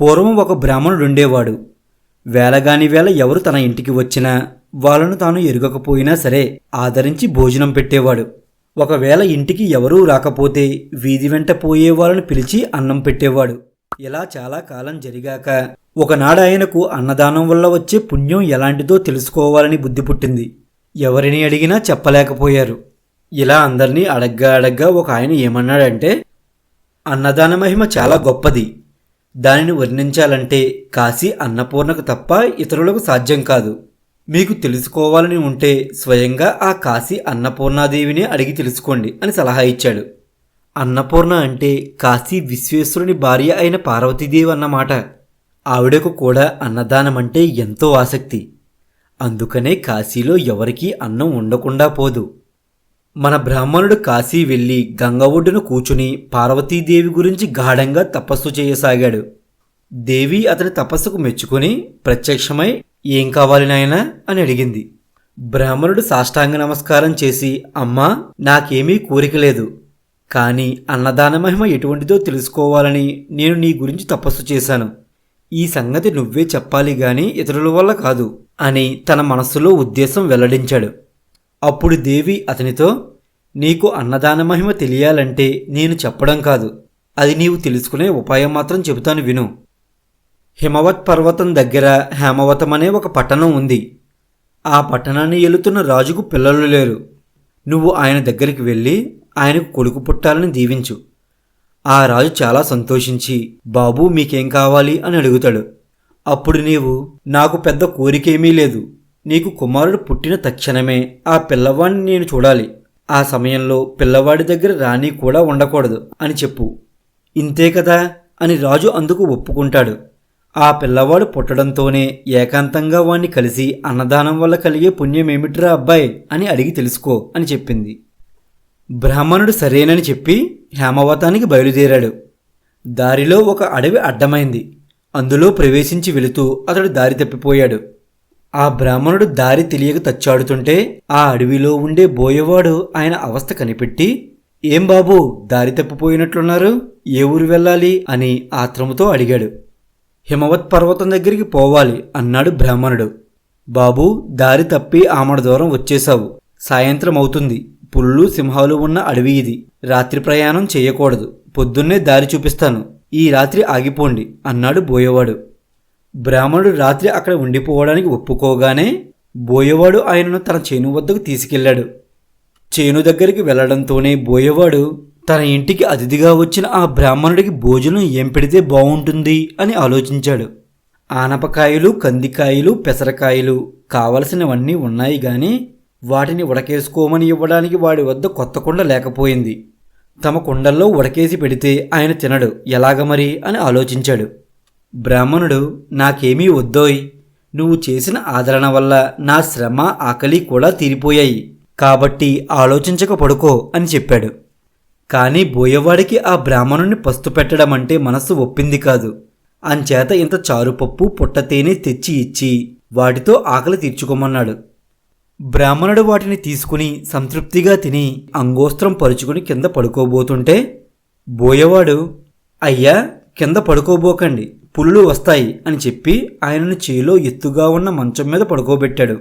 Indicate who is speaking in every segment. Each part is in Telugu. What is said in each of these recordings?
Speaker 1: పూర్వం ఒక బ్రాహ్మణుడు ఉండేవాడు. వేలగాని వేళ ఎవరు తన ఇంటికి వచ్చినా వాళ్ళను తాను ఎరుగకపోయినా సరే ఆదరించి భోజనం పెట్టేవాడు. ఒకవేళ ఇంటికి ఎవరూ రాకపోతే వీధి వెంట పోయే వాళ్ళని పిలిచి అన్నం పెట్టేవాడు. ఇలా చాలా కాలం జరిగాక ఒకనాడు ఆయనకు అన్నదానం వల్ల వచ్చే పుణ్యం ఎలాంటిదో తెలుసుకోవాలని బుద్ధి పుట్టింది. ఎవరిని అడిగినా చెప్పలేకపోయారు. ఇలా అందరినీ అడగ్గా అడగ్గా ఒక ఆయన ఏమన్నాడంటే అన్నదాన మహిమ చాలా గొప్పది. దానిని వర్ణించాలంటే కాశీ అన్నపూర్ణకు తప్ప ఇతరులకు సాధ్యం కాదు. మీకు తెలుసుకోవాలని ఉంటే స్వయంగా ఆ కాశీ అన్నపూర్ణాదేవిని అడిగి తెలుసుకోండి అని సలహా ఇచ్చాడు. అన్నపూర్ణ అంటే కాశీ విశ్వేశ్వరుని భార్య అయిన పార్వతీదేవి అన్నమాట. ఆవిడకు కూడా అన్నదానం అంటే ఎంతో ఆసక్తి. అందుకనే కాశీలో ఎవరికీ అన్నం ఉండకుండా పోదు. మన బ్రాహ్మణుడు కాశీ వెళ్ళి గంగ ఒడ్డున కూచుని పార్వతీదేవి గురించి గాఢంగా తపస్సు చేయసాగాడు. దేవి అతని తపస్సుకు మెచ్చుకొని ప్రత్యక్షమై ఏం కావాలి నాయనా? అని అడిగింది. బ్రాహ్మణుడు సాష్టాంగ నమస్కారం చేసి అమ్మా నాకేమీ కోరిక లేదు. కానీ అన్నదాన మహిమ ఎటువంటిదో తెలుసుకోవాలని నేను నీ గురించి తపస్సు చేశాను. ఈ సంగతి నువ్వే చెప్పాలి గాని ఇతరుల వల్ల కాదు అని తన మనస్సులో ఉద్దేశం వెల్లడించాడు. అప్పుడు దేవి అతనితో నీకు అన్నదాన మహిమ తెలియాలంటే నేను చెప్పడం కాదు. అది నీవు తెలుసుకునే ఉపాయం మాత్రం చెబుతాను విను. హిమవత్ పర్వతం దగ్గర హేమవతం అనే ఒక పట్టణం ఉంది. ఆ పట్టణాన్ని ఎలుతున్న రాజుకు పిల్లలు లేరు. నువ్వు ఆయన దగ్గరికి వెళ్ళి ఆయనకు కొడుకు పుట్టాలని దీవించు. ఆ రాజు చాలా సంతోషించి బాబు మీకేం కావాలి? అని అడుగుతాడు. అప్పుడు నీవు నాకు పెద్ద కోరికేమీ లేదు. నీకు కుమారుడు పుట్టిన తక్షణమే ఆ పిల్లవాడిని నేను చూడాలి. ఆ సమయంలో పిల్లవాడి దగ్గర రాణి కూడా ఉండకూడదు అని చెప్పు. ఇంతే కదా? అని రాజు అందుకు ఒప్పుకుంటాడు. ఆ పిల్లవాడు పుట్టడంతోనే ఏకాంతంగా వాణ్ణి కలిసి అన్నదానం వల్ల కలిగే పుణ్యమేమిట్రా అబ్బాయి? అని అడిగి తెలుసుకో అని చెప్పింది. బ్రాహ్మణుడు సరేనని చెప్పి హేమవతానికి బయలుదేరాడు. దారిలో ఒక అడవి అడ్డమైంది. అందులో ప్రవేశించి వెళుతూ అతడు దారి తప్పిపోయాడు. ఆ బ్రాహ్మణుడు దారి తెలియక తచ్చాడుతుంటే ఆ అడవిలో ఉండే బోయవాడు ఆయన అవస్థ కనిపెట్టి ఏం బాబూ దారి తప్పిపోయినట్లున్నారు? ఏ ఊరు వెళ్ళాలి? అని ఆత్రముతో అడిగాడు. హిమవత్ పర్వతం దగ్గరికి పోవాలి అన్నాడు బ్రాహ్మణుడు. బాబూ దారి తప్పి ఆమడ దూరం వచ్చేశావు. సాయంత్రం అవుతుంది. పుల్లు సింహాలు ఉన్న అడవి ఇది. రాత్రి ప్రయాణం చేయకూడదు. పొద్దున్నే దారి చూపిస్తాను. ఈ రాత్రి ఆగిపోండి అన్నాడు బోయవాడు. బ్రాహ్మణుడు రాత్రి అక్కడ ఉండిపోవడానికి ఒప్పుకోగానే బోయవాడు ఆయనను తన చేను వద్దకు తీసుకెళ్ళాడు చేను దగ్గరికి వెళ్ళడంతోనే బోయవాడు తన ఇంటికి అతిథిగా వచ్చిన ఆ బ్రాహ్మణుడికి భోజనం ఏం పెడితే బాగుంటుంది అని ఆలోచించాడు. ఆనపకాయలు కందికాయలు పెసరకాయలు కావలసినవన్నీ ఉన్నాయి గాని వాటిని ఉడకేసుకోమని ఇవ్వడానికి వాడి వద్ద కొత్త కుండ లేకపోయింది. తమ కుండల్లో ఉడకేసి పెడితే ఆయన తినడు. ఎలాగ మరి? అని ఆలోచించాడు. బ్రాహ్మణుడు నాకేమీ వద్దోయ్. నువ్వు చేసిన ఆదరణ వల్ల నా శ్రమ ఆకలి కూడా తీరిపోయాయి. కాబట్టి ఆలోచించక పడుకో అని చెప్పాడు. కానీ బోయవాడికి ఆ బ్రాహ్మణుని పస్తు పెట్టడం అంటే మనస్సు ఒప్పింది కాదు. అంచేత ఇంత చారుపప్పు పుట్టతేనే తెచ్చి ఇచ్చి వాటితో ఆకలి తీర్చుకోమన్నాడు. బ్రాహ్మణుడు వాటిని తీసుకుని సంతృప్తిగా తిని అంగోస్త్రం పరుచుకుని కింద పడుకోబోతుంటే బోయవాడు అయ్యా కింద పడుకోబోకండి. పులులు వస్తాయి అని చెప్పి ఆయనను చేలో ఎత్తుగా ఉన్న మంచం మీద పడుకోబెట్టాడు.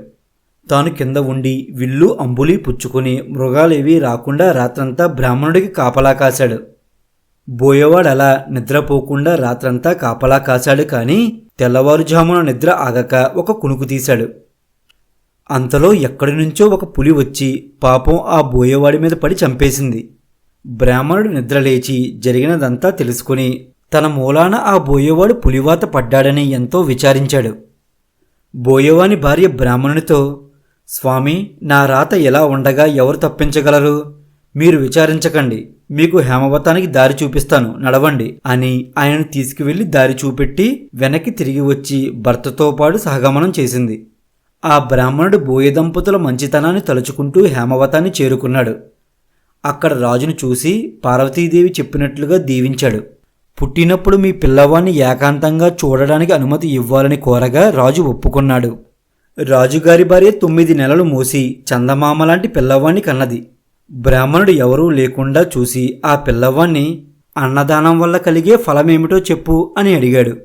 Speaker 1: తాను కింద ఉండి విల్లు అంబులి పుచ్చుకుని మృగాలేవీ రాకుండా రాత్రంతా బ్రాహ్మణుడికి కాపలా కాశాడు. బోయేవాడు అలా నిద్రపోకుండా రాత్రంతా కాపలా కాశాడు కానీ తెల్లవారుజామున నిద్ర ఆగక ఒక కునుకు తీశాడు. అంతలో ఎక్కడి నుంచో ఒక పులి వచ్చి పాపం ఆ బోయేవాడి మీద పడి చంపేసింది. బ్రాహ్మణుడు నిద్రలేచి జరిగినదంతా తెలుసుకుని తన మూలాన ఆ బోయేవాడు పులివాత పడ్డాడని ఎంతో విచారించాడు. బోయేవాని భార్య బ్రాహ్మణునితో స్వామి నా రాత ఎలా ఉండగా ఎవరు తప్పించగలరు? మీరు విచారించకండి. మీకు హేమవతానికి దారి చూపిస్తాను. నడవండి అని ఆయనను తీసుకువెళ్ళి దారి చూపెట్టి వెనక్కి తిరిగి వచ్చి భర్తతో పాటు సహగమనం చేసింది. ఆ బ్రాహ్మణుడు బోయ దంపతుల మంచితనాన్ని తలుచుకుంటూ హేమవతాన్ని చేరుకున్నాడు. అక్కడ రాజును చూసి పార్వతీదేవి చెప్పినట్లుగా దీవించాడు. పుట్టినప్పుడు మీ పిల్లవాణ్ణి ఏకాంతంగా చూడడానికి అనుమతి ఇవ్వాలని కోరగా రాజు ఒప్పుకున్నాడు. రాజుగారి భార్య తొమ్మిది నెలలు మోసి చందమామ లాంటి పిల్లవాణ్ణి కన్నది. బ్రాహ్మణుడు ఎవరూ లేకుండా చూసి ఆ పిల్లవాణ్ణి అన్నదానం వల్ల కలిగే ఫలమేమిటో చెప్పు అని అడిగాడు.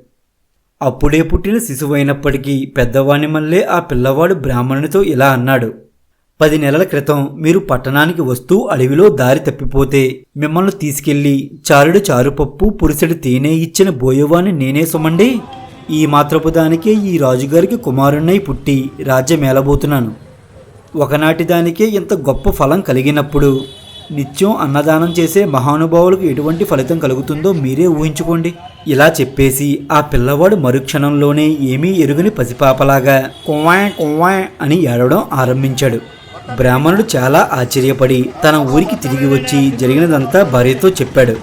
Speaker 1: అప్పుడే పుట్టిన శిశువైనప్పటికీ పెద్దవాణి మళ్ళీ ఆ పిల్లవాడు బ్రాహ్మణునితో ఇలా అన్నాడు. పది నెలల క్రితం మీరు పట్టణానికి వస్తూ అడవిలో దారి తప్పిపోతే మిమ్మల్ని తీసుకెళ్ళి చారుడు చారుపప్పు పురుషుడు తేనె ఇచ్చిన బోయవాని నేనే సుమండి ఈ మాత్రపు దానికే ఈ రాజుగారికి కుమారుణ్ణై పుట్టి రాజ్యమేలబోతున్నాను ఒకనాటి దానికే ఇంత గొప్ప ఫలం కలిగినప్పుడు నిత్యం అన్నదానం చేసే మహానుభావులకు ఎటువంటి ఫలితం కలుగుతుందో మీరే ఊహించుకోండి. ఇలా చెప్పేసి ఆ పిల్లవాడు మరుక్షణంలోనే ఏమీ ఎరుగని పసిపాపలాగా కువ్వా కువ్వా అని ఏడవడం ఆరంభించాడు. బ్రాహ్మణుడు చాలా ఆశ్చర్యపడి తన ఊరికి తిరిగి వచ్చి జరిగినదంతా భార్యతో చెప్పాడు.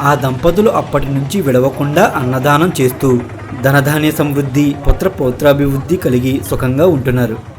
Speaker 1: ఆ దంపతులు అప్పటి నుంచి విడవకుండా అన్నదానం చేస్తూ ధనధాన్య సమృద్ధి పుత్ర పౌత్రాభివృద్ధి కలిగి సుఖంగా ఉంటున్నారు.